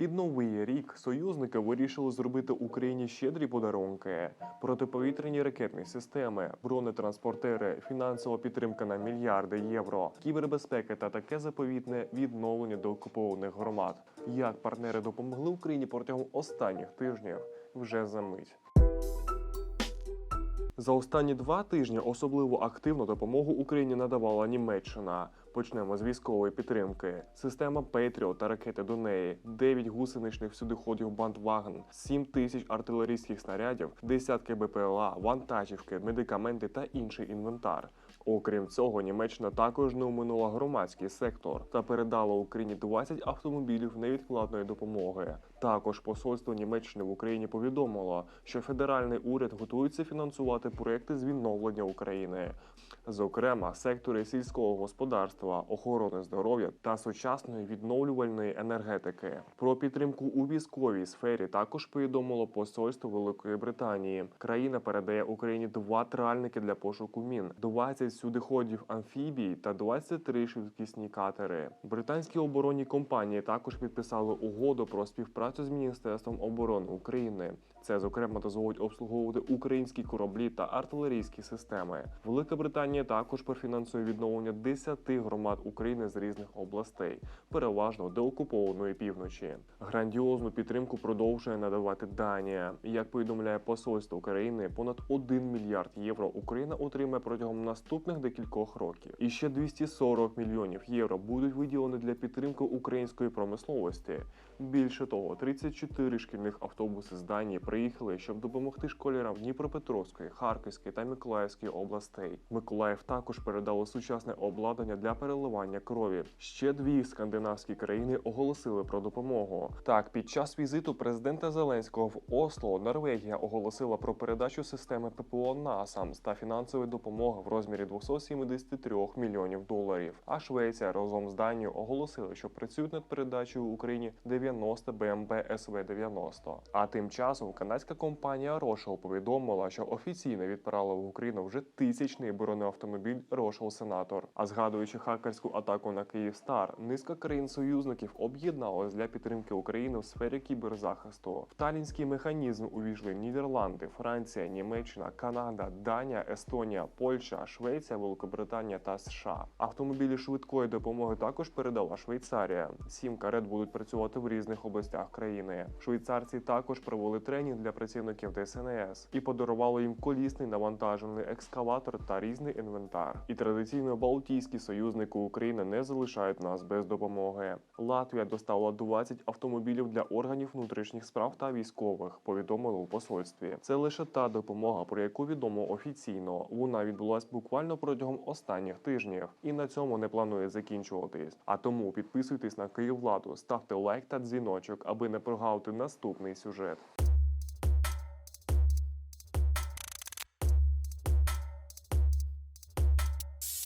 Під новий рік союзники вирішили зробити Україні щедрі подарунки, протиповітряні ракетні системи, бронетранспортери, фінансова підтримка на мільярди євро, кібербезпека та таке заповітне відновлення деокупованих громад. Як партнери допомогли Україні протягом останніх тижнів вже за мить. За останні два тижні особливо активну допомогу Україні надавала Німеччина. Почнемо з військової підтримки. Система Петріо та ракети до неї, 9 гусеничних всюдиходів Бандваген, 7 тисяч артилерійських снарядів, десятки БПЛА, вантажівки, медикаменти та інший інвентар. Окрім цього, Німеччина також не оминула громадський сектор та передала Україні 20 автомобілів невідкладної допомоги. Також посольство Німеччини в Україні повідомило, що федеральний уряд готується фінансувати проекти з відновлення України, зокрема сектори сільського господарства, охорони здоров'я та сучасної відновлювальної енергетики. Про підтримку у військовій сфері також повідомило посольство Великої Британії. Країна передає Україні два тральники для пошуку мін, 20 сюдиходів амфібій та 23 швидкісні катери. Британські оборонні компанії також підписали угоду про співпрацю з Міністерством оборони України. Це зокрема дозволить обслуговувати українські кораблі та артилерійські системи. Велика Британія також профінансує відновлення 10 громад України з різних областей, переважно деокупованої півночі. Грандіозну підтримку продовжує надавати Данія. Як повідомляє посольство України, понад 1 мільярд євро Україна отримає протягом наступних декількох років. І ще 240 мільйонів євро будуть виділені для підтримки української промисловості. Більше того, 34 шкільних автобуси з Данії приїхали, щоб допомогти школярам Дніпропетровської, Харківської та Миколаївської областей. Миколаїв також передали сучасне обладнання для переливання крові. Ще дві скандинавські країни оголосили про допомогу. Так, під час візиту президента Зеленського в Осло Норвегія оголосила про передачу системи ППО НАСАМС та фінансової допомоги в розмірі 273 мільйонів доларів. А Швеція разом з Данією оголосили, що працюють над передачею Україні 90 БМБ СВ-90. А тим часом канадська компанія Рошел повідомила, що офіційно відправила в Україну вже тисячний бронеавтомобіль Рошел Сенатор. А згадуючи хакерську атаку на Київстар, низка країн-союзників об'єдналась для підтримки України в сфері кіберзахисту. В талінський механізм увійшли Нідерланди, Франція, Німеччина, Канада, Данія, Естонія, Польща, Швеція, Великобританія та США. Автомобілі швидкої допомоги також передала Швейцарія. Сім карет будуть працювати в різних областях країни. Швейцарці також провели тренінг для працівників ДСНС і подарували їм колісний навантажений екскаватор та різний інвентар. І традиційно Балтійські союзники України не залишають нас без допомоги. Латвія доставила 20 автомобілів для органів внутрішніх справ та військових. Повідомили у посольстві. Це лише та допомога, про яку відомо офіційно. Вона відбулась буквально протягом останніх тижнів, і на цьому не планує закінчуватись. А тому підписуйтесь на Київладу, ставте лайк та дзвіночок, аби не прогавити наступний сюжет.